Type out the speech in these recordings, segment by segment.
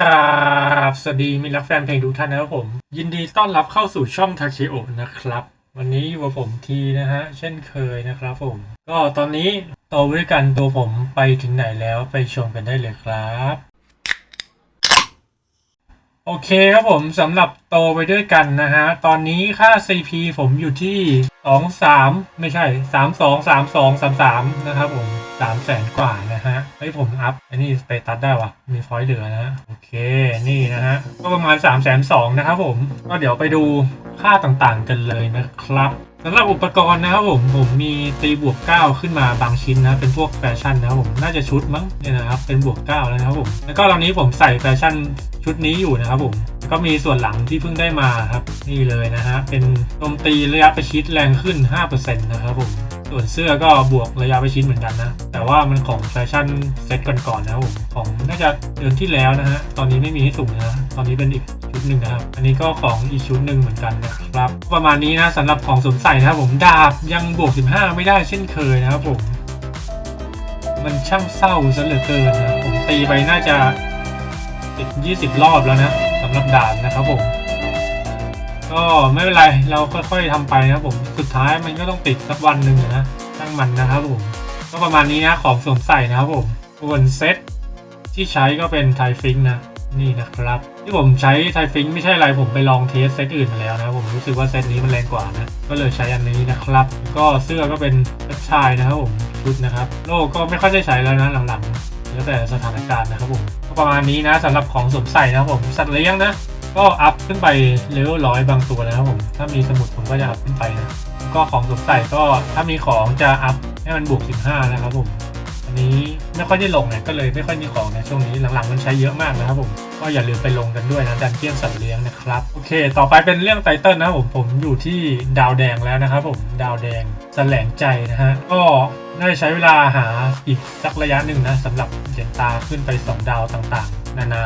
ครับสวัสดีมิรักแฟนเพลงทุกท่านนะครับผม ยินดีต้อนรับเข้าสู่ช่องทาเคโอนะครับ วันนี้อยู่กับผมทีนะฮะ เช่นเคยนะครับผม ก็ตอนนี้โตไปด้วยกันตัวผมไปถึงไหนแล้วไปชมกันได้เลยครับ โอเคครับผมสำหรับโตไปด้วยกันนะฮะ ตอนนี้ค่า CP ผมอยู่ที่ 2 3 ไม่ใช่ 3 2 3 2 3 3 นะครับผม3แสนกว่านะฮะเฮ้ยผมอัพอันนี้สเตตัสได้วะมีฟอยต์เหลือนะโอเคนี่นะฮะ ก็ประมาณ 3 2 0 0 0นะครับผม ก็เดี๋ยวไปดูค่าต่างๆกันเลยนะครับสำหรับอุปกรณ์นะครับผมผมมีตีบวก 9 ขึ้นมาบางชิ้นนะ เป็นพวกแฟชั่นนะครับผมน่าจะชุดมั้งเนี่ยนะครับเป็นบวก 9 แล้วนะครับผมแล้วก็ตอนนี้ผมใส่แฟชั่น ชุดนี้อยู่นะครับผมก็มีส่วนหลังที่เพิ่งได้มาครับนี่เลยนะฮะเป็นโจมตีระยะประชิดแรงขึ้น 5%นะครับผมส่วนเสื้อก็บวกระยะประชิดเหมือนกันนะ แต่ว่ามันของแฟชั่นเซ็ตก่อนๆนะครับผมของน่าจะเดือนที่แล้วนะฮะตอนนี้ไม่มีให้สุ่มนะตอนนี้เป็นอีกชุดหนึ่งนะครับอันนี้ก็ของอีกชุดหนึ่งเหมือนกันนะครับประมาณนี้นะสำหรับของสวมใส่นะครับผมดาบยังบวก 15 ไม่ได้เช่นเคยนะครับผมมันช่างเศร้าซะเหลือเกินนะผมตีไปน่าจะ 20 รอบแล้วนะสำหรับดาบนะครับผม ก็ไม่เป็นไรเราค่อยๆทำไปนะครับผมสุดท้ายมันก็ต้องติดสักวันหนึ่งนะช่างมันนะครับผมก็ประมาณนี้นะของสวมใส่นะครับผมส่วนเซตที่ใช้ก็เป็นไทฟิงนะนี่นะครับ ที่ผมใช้ไทฟิงไม่ใช่อะไรผมไปลองเทสเซตอื่นมาแล้วนะผมรู้สึกว่าเซตนี้มันแรงกว่านะก็เลยใช้อันนี้นะครับ ก็เสื้อก็เป็นเซตชายนะครับผมชุดนะครับ โล่ก็ไม่ค่อยได้ใช้แล้วนะหลังๆแล้วแต่สถานการณ์นะครับผม ประมาณนี้นะสำหรับของสวมใส่นะครับผมสัตว์เลี้ยงนะ ก็อัพขึ้นไปเลเวลร้อยบางตัวนะครับผมถ้ามีสมุดผมก็จะอัพขึ้นไปนะก็ของสวมใส่ก็ถ้ามีของจะอัพให้มันบวก 15 นะครับผม นี้ไม่ค่อยได้ลงเนี่ยก็เลยไม่ค่อยมีของในช่วงนี้หลังๆมันใช้เยอะมากนะครับผมก็อย่าลืมไปลงกันด้วยนะดันเจี้ยนสัตว์เลี้ยงนะครับโอเค ต่อไปเป็นเรื่องไตเติลนะครับผมผมอยู่ที่ดาวแดงแล้วนะครับผมดาวแดงแสลงใจนะฮะก็ได้ใช้เวลาหาอีกสักระยะหนึ่งนะสำหรับเหรียญตาขึ้นไป 2 ดาวต่างๆ นานา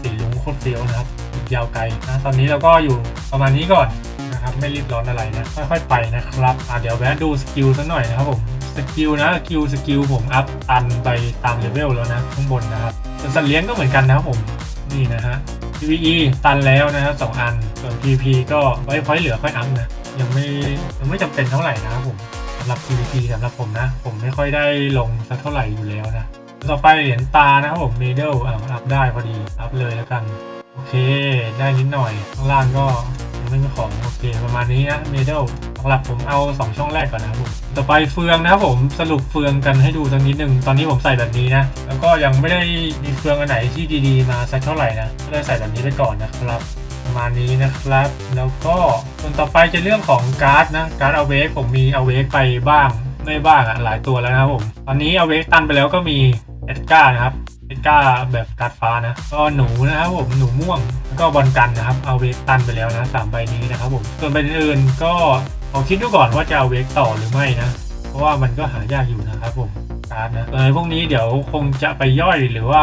สีลุงโคตรเฟี้ยวนะครับอีกยาวไกลนะตอนนี้เราก็อยู่ประมาณนี้ก่อนนะครับไม่รีบร้อนอะไรนะค่อยๆไปนะครับอะเดี๋ยวแวะดูสกิลสักหน่อยนะครับผม สกิลนะสกิลสกิลผมอัพตันไปตามเลเวลแล้วนะข้างบนนะครับส่วนสัตว์เลี้ยงก็เหมือนกันนะครับผมนี่นะฮะ PVE ตันแล้วนะครับสองอันส่วน PVP ก็ไว้พอยเหลือค่อยอัพนะยังไม่ยังไม่จำเป็นเท่าไหร่นะครับผมสำหรับ PVP สำหรับผมนะ ผมไม่ค่อยได้ลงสักเท่าไหร่อยู่แล้วนะต่อไปเหรียญตานะครับผม Middle อะอัพได้พอดีอัพเลยแล้วกันโอเค ได้นิดหน่อยข้างล่างก็ยังไม่มีของโอเคประมาณนี้นะ Middle หลักผมเอา2ช่องแรกก่อนนะครับผมต่อไปเฟืองนะครับผมสรุปเฟืองกันให้ดูสักนิดหนึ่งตอนนี้ผมใส่แบบนี้นะ แล้วก็ยังไม่ได้มีเฟืองอันไหนที่ดีๆ มาสักเท่าไหร่นะก็เลยใส่แบบนี้ไปก่อนนะครับประมาณนี้นะครับ แล้วก็ส่วนต่อไปจะเรื่องของการ์ดนะการ์ดเอาเวกผมมีเอาเวกไปบ้างไม่บ้างอะหลายตัวแล้วนะครับผมตอนนี้เอาเวกตันไปแล้วก็มีเอ็ดการ์นะครับ เอ็ดกาแบบการ์ดฟ้านะ ก็หนูนะครับผมหนูม่วงแล้วก็บอลกันนะครับเอาเวกตันไปแล้วนะสามใบนี้นะครับผมส่วนใบอื่นก็ลองคิดดูก่อนว่าจะเอาเวกต่อหรือไม่นะเพราะว่ามันก็หายากอยู่นะครับผมการ์ดนะเออพวกนี้เดี๋ยวคงจะไปย่อยหรือว่า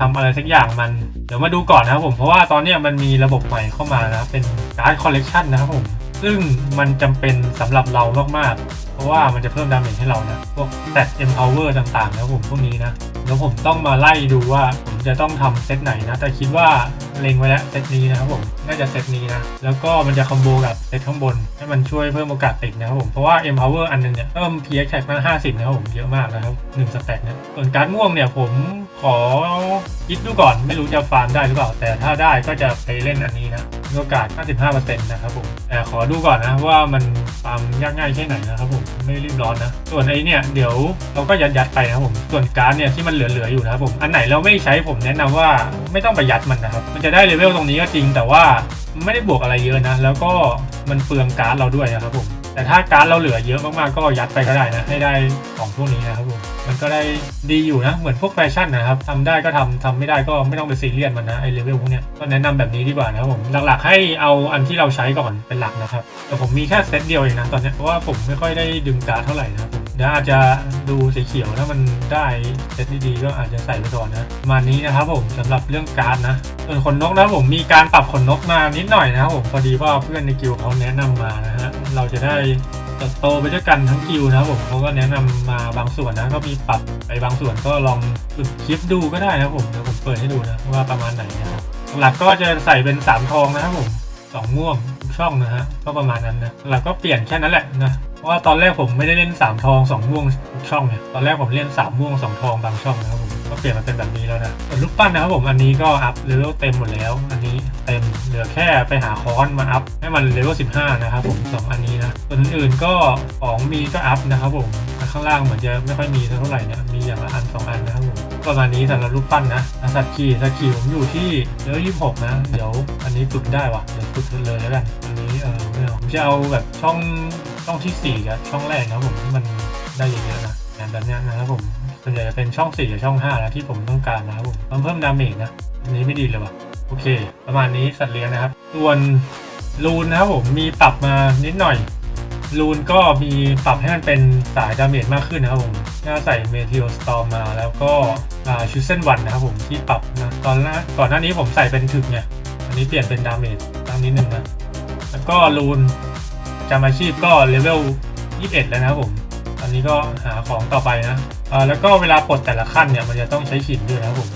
ทำอะไรสักอย่างมัน เดี๋ยวมาดูก่อนนะครับผมเพราะว่าตอนนี้มันมีระบบใหม่เข้ามานะเป็นการ์ดคอลเลกชันนะครับผม ซึ่งมันจำเป็นสำหรับเรามากๆ เพราะว่ามันจะเพิ่มดาเมจให้เรานะพวกแ t empower ต่างๆนะผมพวกนี้นะแล้วผมต้องมาไล่ดูว่าผมจะต้องทำเซตไหนนะ แต่คิดว่าเล็งไว้แล้วเซตนี้นะครับผม น่าจะเซตนี้นะ แล้วก็มันจะคอมโบกับเซตข้างบน ให้มันช่วยเพิ่มโอกาสติดนะครับผม เพราะว่า empower อันหนึงเนี่ยเพิ่ม px tag มา50 นะครับผม เยอะมากนะครับ1สแต็กนะส่วนการม่วงเนี่ยผมขอคิดดูก่อนไม่รู้จะฟาร์มได้หรือเปล่า แต่ถ้าได้ก็จะไปเล่นอันนี้นะ โอกาส 55%นะครับผม แต่ขอดูก่อนนะว่ามันฟามยากง่ายแค่ไหนนะครับผม ไม่รีบร้อนนะ ส่วนไอ้เนี่ยเดี๋ยวเราก็ยัดยัดไปนะครับผม ส่วนการ์ดเนี่ยที่มันเหลือๆอยู่นะครับผม อันไหนเราไม่ใช้ผมแนะนำว่าไม่ต้องไปยัดมันนะครับ มันจะได้เลเวลตรงนี้ก็จริง แต่ว่าไม่ได้บวกอะไรเยอะนะ แล้วก็มันเปลืองการ์ดเราด้วยนะครับผม แต่ถ้าการ์ดเราเหลือเยอะมากๆก็ยัดไปก็ได้นะ ให้ได้ของพวกนี้นะครับผมมันก็ได้ดีอยู่นะ เหมือนพวกแฟชั่นนะครับทำได้ก็ทำทำไม่ได้ก็ไม่ต้องไปซีเรียสมันนะไอเลเวลพวกเนี้ยก็แนะนำแบบนี้ดีกว่านะครับผมหลักๆให้เอาอันที่เราใช้ก่อนเป็นหลักนะครับ แต่ผมมีแค่เซตเดียวเองนะตอนนี้เพราะว่าผมไม่ค่อยได้ดึงการ์ดเท่าไหร่นะครับผมเดี๋ยวอาจจะดูสีเขียวถ้ามันได้เซตดีๆก็อาจจะใส่ไปก่อนนะมานี้นะครับผมสำหรับเรื่องการ์ดนะส่วนขนนกนะผมมีการปรับขนนกมานิดหน่อยนะครับผมพอดีว่าเพื่อนในกิลด์เขาแนะนำมานะฮะ เราจะได้เติบโตไปด้วยกันทั้งกิวนะครับผมเขาก็แนะนำมาบางส่วนนะก็มีปรับไปบางส่วนก็ลองฝึกคลิปดูก็ได้นะครับผมเดี๋ยวผมเปิดให้ดูนะว่าประมาณไหนนะครับหลักก็จะใส่เป็นสามทองนะครับผมสองม่วงช่องนะฮะก็ประมาณนั้นนะหลักก็เปลี่ยนแค่นั้นแหละนะเพราะว่าตอนแรกผมไม่ได้เล่นสามทองสองม่วงช่องเนี่ยตอนแรกผมเล่นสามม่วงสองทองบางช่องนะครับผมก็เปลี่ยนมาเป็นแบบนี้แล้วนะส่วนลูกปั้นนะครับผมอันนี้ก็อัพเลเวลเต็มหมดแล้ว อันนี้เต็มเหลือแค่ไปหาคอนมาอัพให้มันเลเวล15 นะครับผมสองอันนี้นะส่วนอื่นๆก็ของมีก็อัพนะครับผมข้างล่างเหมือนจะไม่ค่อยมีเท่าไหร่เนี่ยมีอย่างละอันสองอันนะครับผมประมาณนี้สำหรับรูปปั้นนะสัตว์ขี่สัตว์ขี่ผมอยู่ที่เลเวล26นะ เดี๋ยวอันนี้ฝึกได้ว่ะเดี๋ยวฝึกเลยแล้วกันอันนี้เออไม่เอาผมจะเอาแบบช่องช่องที่สี่กับช่องแรกนะผมที่มันได้เยอะๆนะ นแบบเนี้นะครับผมส่วนใหญ่จะเป็นช่อง4กับช่อง5แล้วที่ผมต้องการนะครับผมมันเพิ่มดาเมจนะอันนี้ไม่ดีเลยว่ะโอเค ประมาณนี้สัตว์เลี้ยงนะครับ ส่วนลูนนะครับผมมีปรับมานิดหน่อยลูนก็มีปรับให้มันเป็นสายดาเมจมากขึ้นนะครับผมน่าใส่เมทิโอสตอมมาแล้วก็ชูเซนวันนะครับผมที่ปรับนะตอนแรกก่อนหน้านี้ผมใส่เป็นถึกไงอันนี้เปลี่ยนเป็นดาเมจตั้งนิดนึงนะแล้วก็ลูนจำอาชีพก็เลเวล 21 แล้วนะครับผม นี้ก็หาของต่อไปนะอ่าแล้วก็เวลาปลดแต่ละขั้นเนี่ยมันจะต้องใช้หินด้วยนะผม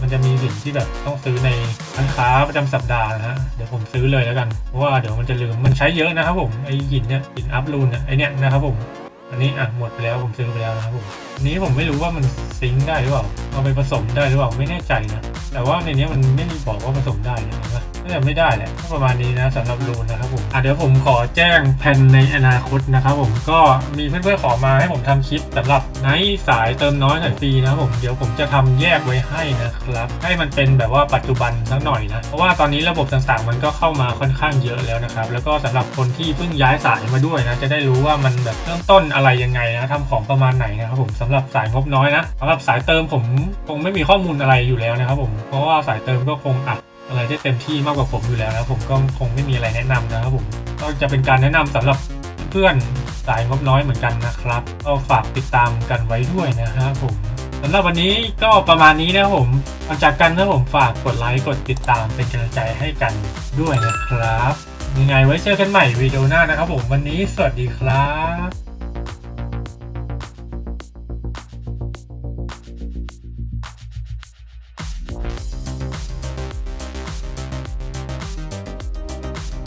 มันจะมีหินที่แบบต้องซื้อในร้านค้าประจำสัปดาห์นะฮะเดี๋ยวผมซื้อเลยแล้วกันเพราะว่าเดี๋ยวมันจะลืมมันใช้เยอะนะครับผมไอหินเนี่ยหินอัพรูนเนี่ยไอเนี่ยนะครับผมอันนี้อะหมดไปแล้วผมซื้อไปแล้วนะครับผมอันนี้ผมไม่รู้ว่ามันซิงได้หรือเปล่าเอาไปผสมได้หรือเปล่าไม่แน่ใจนะ แต่ว่าในนี้มันไม่ได้บอกว่าผสมได้นะเห็นปะน่าจะไม่ได้แหละก็ประมาณนี้นะสำหรับรูนนะครับผมอะเดี๋ยวผมขอแจ้งแผนในอนาคตนะครับผมก็มีเพื่อนๆขอมาให้ผมทำคลิปสำหรับไนท์สายเติมน้อยสายฟรีนะครับผมเดี๋ยวผมจะทำแยกไว้ให้นะครับ ให้มันเป็นแบบว่าปัจจุบันสักหน่อยนะเพราะว่าตอนนี้ระบบต่างๆ มันก็เข้ามาค่อนข้างเยอะแล้วนะครับแล้วก็สำหรับคนที่เพิ่งย้ายสายมาด้วยนะจะได้รู้ว่ามันแบบเริ่มต้นอะไรยังไงนะทำของประมาณไหนนะครับผมสำหรับสายงบน้อยนะสำหรับสายเติมผมคงไม่มีข้อมูลอะไรอยู่แล้วนะครับผมเพราะว่าสายเติมก็คงอัดอะไรได้เต็มที่มากกว่าผมอยู่แล้วนะผมก็คงไม่มีอะไรแนะนำนะครับผมก็จะเป็นการแนะนำสำหรับเพื่อนสายงบน้อยเหมือนกันนะครับก็ฝากติดตามกันไว้ด้วยนะครับผมสำหรับวันนี้ก็ประมาณนี้นะครับผมหลังจากกันนะผมฝากกดไลค์กดติดตามเป็นกำลังใจให้กันด้วยนะครับ ยังไงไว้เจอกันใหม่วิดีโอหน้านะครับผมวันนี้สวัสดีครับ